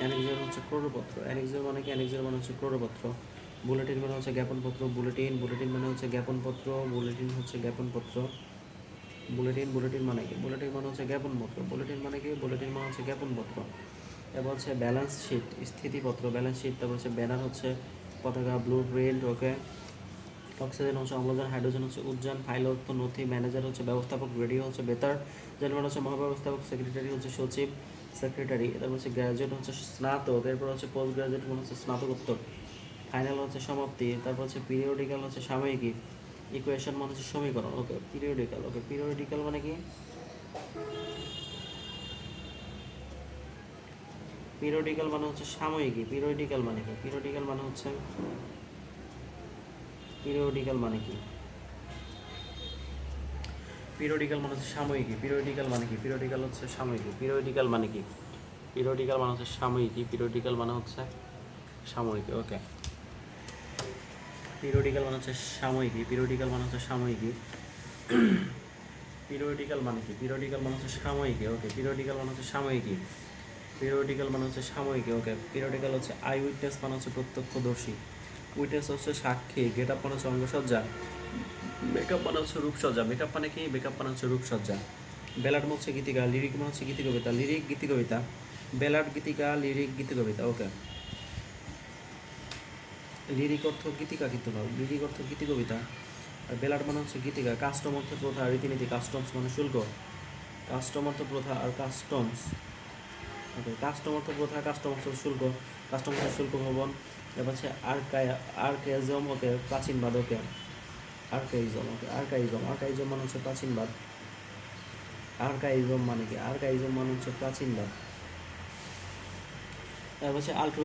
অ্যানেক্সিওর হচ্ছে ক্রোড়পত্র। অ্যানেক্সিওর মানে কি অ্যানেক্সিওর মানে হচ্ছে ক্রোড়পত্র? বুলেটিন মানে হচ্ছে জ্ঞাপনপত্র বুলেটিন বুলেটিন মানে হচ্ছে জ্ঞাপনপত্র বুলেটিন হচ্ছে জ্ঞাপনপত্র। বুলেটিন বুলেটিন মানে কি? বুলেটিন মানে হচ্ছে জ্ঞাপনপত্র। বুলেটিন মানে কি? বুলেটিন মানে হচ্ছে জ্ঞাপনপত্র। এবার হচ্ছে ব্যালেন্স শিট স্থিতিপত্র ব্যালেন্স শিট তারপর হচ্ছে ব্যানার হচ্ছে পতাকা ব্লু প্রিন্ট ওকে অক্সিজেন হচ্ছে অম্লজান হাইড্রোজেন হচ্ছে উজ্জান ফাইল নথি ম্যানেজার হচ্ছে ব্যবস্থাপক রেডিও হচ্ছে বেতার জেনারেল হচ্ছে মহাব্যবস্থাপক সেক্রেটারি হচ্ছে সচিব। সেক্রেটারি তারপর হচ্ছে গ্র্যাজুয়েট হচ্ছে স্নাতক, এরপর হচ্ছে পোস্ট গ্রাজুয়েট মানে হচ্ছে স্নাতকোত্তর। ফাইনাল হচ্ছে সমাপ্তি, তারপর হচ্ছে পিরিয়ডিক্যাল হচ্ছে সাময়িকী। ইকুয়েশন মানে হচ্ছে সমীকরণ ওকে পিরিয়ডিক্যাল ওকে পিরিয়ডিক্যাল মানে কি? পিরিয়ডিক্যাল মানে হচ্ছে সাময়িকী পিরিয়ডিক্যাল মানে কি? পিরিয়ডিক্যাল মানে হচ্ছে পিরিয়ডিক্যাল মানে কি? পিরিয়ডিক্যাল মানে হচ্ছে সাময়িকী পিরিয়ডিক্যাল মানে কি পিরিয়ডিক্যাল হচ্ছে সাময়িকী পিরিয়ডিক্যাল মানে কি পিরিয়ডিক্যাল মানে হচ্ছে সাময়িকী পিরিয়ডিক্যাল মানে হচ্ছে সাময়িকী ওকে পিরিয়ডিক্যাল মানে হচ্ছে সাময়িকী পিরিয়ডিক্যাল মানে হচ্ছে সাময়িকী পিরিয়ডিক্যাল মানে কি পিরিয়ডিক্যাল মানে হচ্ছে সাময়িকী ওকে পিরিয়ডিক্যাল মানে হচ্ছে সাময়িকী পিরিয়ডিক্যাল মানে হচ্ছে সাময়িকী ওকে পিরিয়ডিক্যাল হচ্ছে আই উইটনেস মানে হচ্ছে প্রত্যক্ষদর্শী উইটনেস হচ্ছে সাক্ষী গেট আপ মানে হচ্ছে অঙ্গসজ্জা মেকআপ মানে হচ্ছে রূপসজ্জা। মেকআপ মানে কি? মেকআপ মানে হচ্ছে রূপসজ্জা। বেলাট মানে গীতিকা লিরিক মানে হচ্ছে গীতি কবিতা লিরিক গীতি কবিতা বেলাট গীতিকা লিরিক গীতি কবিতা ওকে লিরিক অর্থ গীতিকা কিন্তু নয় লিরিক অর্থ গীতি কবিতা আর বেলাট মানে হচ্ছে গীতিকা। কাস্টম অর্থ প্রথা, রীতিনীতি কাস্টমস মানে শুল্ক। কাস্টম অর্থ প্রথা আর কাস্টমস ওকে কাস্টম অর্থ প্রথা কাস্টম অর্থ শুল্ক। কাস্টম অর্থ শুল্ক ভবন। এবার হচ্ছে আর্কাই আর্কাইজম ওকে প্রাচীনবাদ ওকে আর্কাইজম ওকে আর্কাইজম আর্কাইজম মানে হচ্ছে প্রাচীনবাদ আর্কাইজম মানে কি? আর্কাইজম মানে হচ্ছে প্রাচীনবাদ তারপর হচ্ছে আল্ট্রো